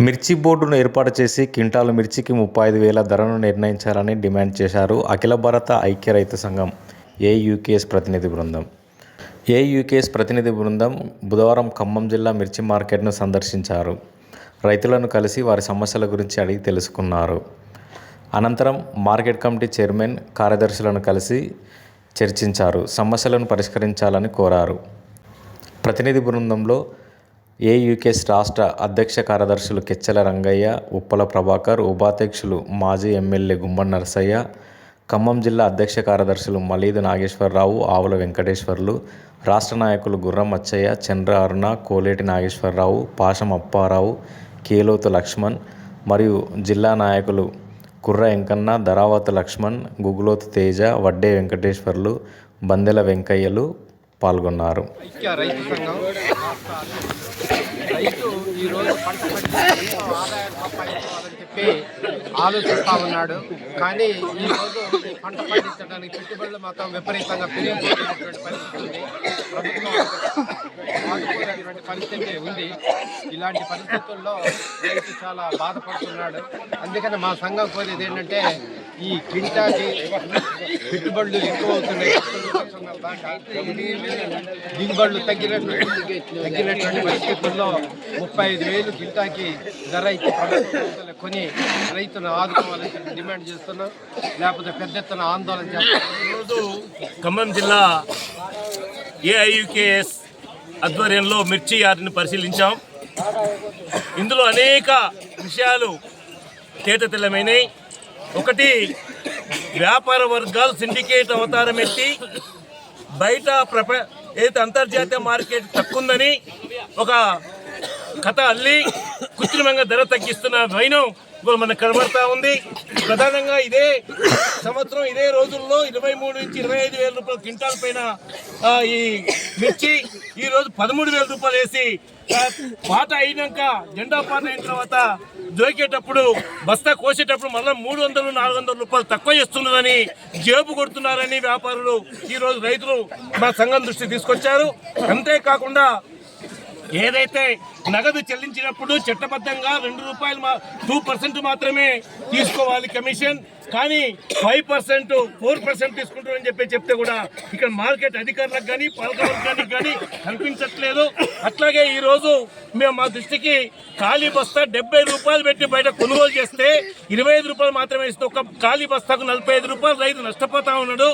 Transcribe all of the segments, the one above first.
మిర్చి బోర్డును ఏర్పాటు చేసి క్వింటాలు మిర్చికి ముప్పై ఐదు వేల ధరను నిర్ణయించాలని డిమాండ్ చేశారు అఖిల భారత ఐక్య రైతు సంఘం ఏయుకేఎస్ ప్రతినిధి బృందం. ఏయుకేఎస్ ప్రతినిధి బృందం బుధవారం ఖమ్మం జిల్లా మిర్చి మార్కెట్ను సందర్శించారు. రైతులను కలిసి వారి సమస్యల గురించి అడిగి తెలుసుకున్నారు. అనంతరం మార్కెట్ కమిటీ చైర్మన్ కార్యదర్శులను కలిసి చర్చించారు సమస్యలను పరిష్కరించాలని కోరారు. ప్రతినిధి బృందంలో ఏయూకేఎస్ రాష్ట్ర అధ్యక్ష కార్యదర్శులు కెచ్చెల రంగయ్య ఉప్పల ప్రభాకర్ ఉపాధ్యక్షులు మాజీ ఎమ్మెల్యే గుమ్మడి నరసయ్య ఖమ్మం జిల్లా అధ్యక్ష కార్యదర్శులు మలీదు నాగేశ్వరరావు ఆవుల వెంకటేశ్వర్లు రాష్ట్ర నాయకులు గుర్రం అచ్చయ్య చంద్ర అరుణ కోలేటి నాగేశ్వరరావు పాషం అప్పారావు కేలోతు లక్ష్మణ్ మరియు జిల్లా నాయకులు కుర్ర వెంకన్న ధరావత లక్ష్మణ్ గుగులోతు తేజ వడ్డే వెంకటేశ్వర్లు బందెల వెంకయ్యలు పాల్గొన్నారు. ఐక్య రైతు సంఘం రైతు ఈరోజు పంట పండించి ఆదాయం ఆదాయం సంపాదించుకోవాలని చెప్పి ఆలోచిస్తూ ఉన్నాడు కానీ ఈరోజు ఈ పంట పండించడానికి పెట్టుబడులు మాత్రం విపరీతంగా పెరిగిపోతున్నటువంటి పరిస్థితి ఉంది ప్రభుత్వం పరిస్థితి ఉంది ఇలాంటి పరిస్థితుల్లో రైతు చాలా బాధపడుతున్నాడు. అందుకని మా సంఘం కోరేది ఏంటంటే ఈ క్వింటాకి పెట్టుబడులు ఎక్కువ అవుతున్నాయి. దిగుబడులు తగ్గినటువంటి తగ్గినటువంటి పరిస్థితుల్లో ముప్పై ఐదు వేలు క్వింటాకి ధర ఇచ్చి కొని రైతును ఆదుకోవాలని డిమాండ్ చేస్తున్నాం. లేకపోతే పెద్ద ఎత్తున ఆందోళన చేస్తున్నాం. ఈరోజు ఖమ్మం జిల్లా ఏఐయుకేఎస్ ఆధ్వర్యంలో మిర్చి యార్డ్ని పరిశీలించాం. ఇందులో అనేక విషయాలు తేటతెల్లమైనవి ఒకటి వ్యాపార వర్గాలు సిండికేట్ అవతారం ఎత్తి బయట ప్రప ఏదైతే అంతర్జాతీయ మార్కెట్ తక్కుందని ఒక కథ అల్లి కృత్రిమంగా ధర తగ్గిస్తున్న రైనం ఇప్పుడు మనకు కనబడతా ఉంది. ప్రధానంగా ఇదే సంవత్సరం ఇదే రోజుల్లో ఇరవై మూడు నుంచి ఇరవై ఐదు వేల రూపాయల క్వింటాల్ పైన ఈ మిర్చి ఈ రోజు పదమూడు వేల రూపాయలు వేసి పాట అయినాక జెండా పాట అయిన తర్వాత దొరికేటప్పుడు బస్తా కోసేటప్పుడు మళ్ళీ మూడు వందలు నాలుగు వందల రూపాయలు తక్కువ చేస్తున్నదని జేబు కొడుతున్నారని వ్యాపారులు ఈరోజు రైతులు మా సంఘం దృష్టి తీసుకొచ్చారు. అంతేకాకుండా ఏదైతే నగదు చెల్లించినప్పుడు చట్టబద్ధంగా రెండు రూపాయలు మా టూ పర్సెంట్ మాత్రమే తీసుకోవాలి కమిషన్. కానీ ఫైవ్ పర్సెంట్ ఫోర్ పర్సెంట్ తీసుకుంటారని చెప్పి చెప్తే కూడా ఇక్కడ మార్కెట్ అధికారులకు కానీ పాలకవర్గానికి కానీ కనిపించట్లేదు. అట్లాగే ఈరోజు మేము మా దృష్టికి ఖాళీ బస్తా డెబ్బై రూపాయలు పెట్టి బయట కొనుగోలు చేస్తే ఇరవై ఐదు రూపాయలు మాత్రమే ఇస్తే ఒక ఖాళీ బస్తాకు నలభై ఐదు రూపాయలు రైతు నష్టపోతా ఉన్నాడు.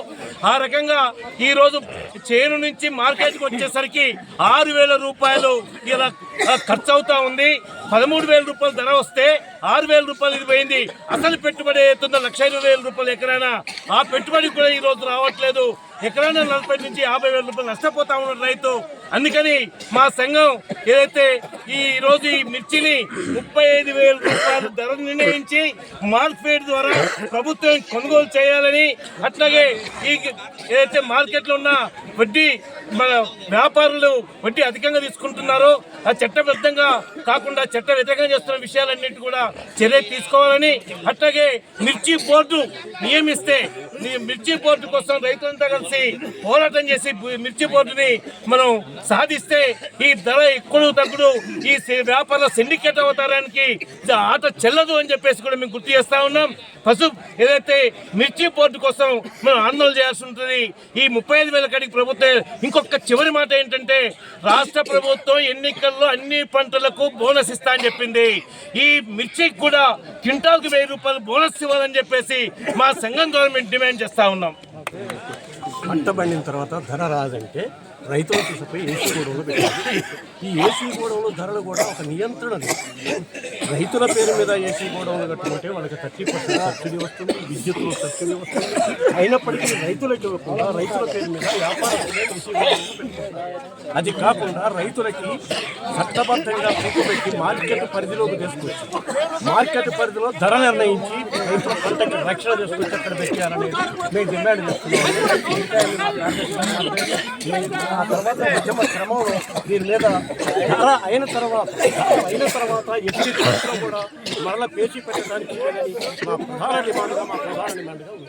ఆ రకంగా ఈ రోజు చేను నుంచి మార్కెట్కి వచ్చేసరికి ఆరు వేల రూపాయలు ఇలా ఖర్చు అవుతా ఉంది. పదమూడు వేల రూపాయలు ధర వస్తే ఆరు వేల రూపాయలు ఇది పోయింది. అసలు పెట్టుబడి అవుతుందో లక్ష ఇరవై వేల రూపాయలు ఎక్కడైనా ఆ పెట్టుబడి కూడా ఈ రోజు రావట్లేదు. ఎక్కడైనా నలభై నుంచి యాభై వేల రూపాయలు నష్టపోతా ఉన్నాడు రైతు. అందుకని మా సంఘం ఏదైతే ఈ రోజు ఈ మిర్చిని ముప్పై ఐదు వేల రూపాయలు ధర నిర్ణయించి మార్కెట్ ద్వారా ప్రభుత్వం కొనుగోలు చేయాలని అట్లాగే ఈ ఏదైతే మార్కెట్లో ఉన్న వడ్డీ మన వ్యాపారులు వడ్డీ అధికంగా తీసుకుంటున్నారో ఆ చట్టబద్ధంగా కాకుండా చట్ట వ్యతిరేకంగా చేస్తున్న విషయాలన్నింటి కూడా చర్య తీసుకోవాలని అట్లాగే మిర్చి బోర్డు నియమిస్తే ఈ మిర్చి బోర్డు కోసం రైతులంతా కలిసి పోరాటం చేసి మిర్చి బోర్డుని మనం సాధిస్తే ఈ ధర ఎక్కువ తగ్గుడు ఈ వ్యాపార సిండికేట్ అవతారానికి ఆట చెల్లదు అని చెప్పేసి కూడా మేము గుర్తు చేస్తా ఉన్నాం. పశు ఏదైతే మిర్చి బోర్డు కోసం మనం ఆందోళన చేయాల్సి ఉంటుంది ఈ ముప్పై ఐదు వేల కాడికి ప్రభుత్వం ఇంకొక చివరి మాట ఏంటంటే రాష్ట్ర ప్రభుత్వం ఎన్నికల్లో అన్ని పంటలకు బోనస్ ఇస్తా అని చెప్పింది. ఈ మిర్చికి కూడా క్వింటాల్కి వెయ్యి రూపాయలు బోనస్ ఇవ్వాలని చెప్పేసి మా సంఘం ద్వారా మేము డిమాండ్ చేస్తా ఉన్నాం. పంట పండిన తర్వాత ధర రాదంటే రైతుల తీసుకుపోయి ఏసీ గోడంలో పెట్టారు. ఈ ఏసీ గోడంలో ధరలు కూడా ఒక నియంత్రణ లేదు. రైతుల పేరు మీద ఏసీ గోడౌన్లు కట్టుకుంటే వాళ్ళకి థర్టీ పర్సెంట్ సబ్సిడీ వస్తుంది విద్యుత్తులో సబ్సిడీ వస్తుంది. అయినప్పటికీ రైతులకి ఇవ్వకుండా రైతుల పేరు మీద వ్యాపారం అది కాకుండా రైతులకి చట్టబద్ధంగా పెట్టి మార్కెట్ పరిధిలోకి తీసుకొచ్చి మార్కెట్ పరిధిలో ధర నిర్ణయించి రైతుల పంటకి రక్షణ తీసుకొచ్చి అక్కడ పెట్టారనేది మేము డిమాండ్ చేస్తున్నాం. ఆ తర్వాత ఉద్యమ క్రమంలో దీని మీద ధర అయిన తర్వాత ధర అయిన తర్వాత ఎట్టి పరిస్థితుల్లో కూడా మరలా పేచి పెట్టడానికి లేదని మా ప్రధాన డిమాండ్గా మా ప్రధాన డిమాండ్గా ఉంది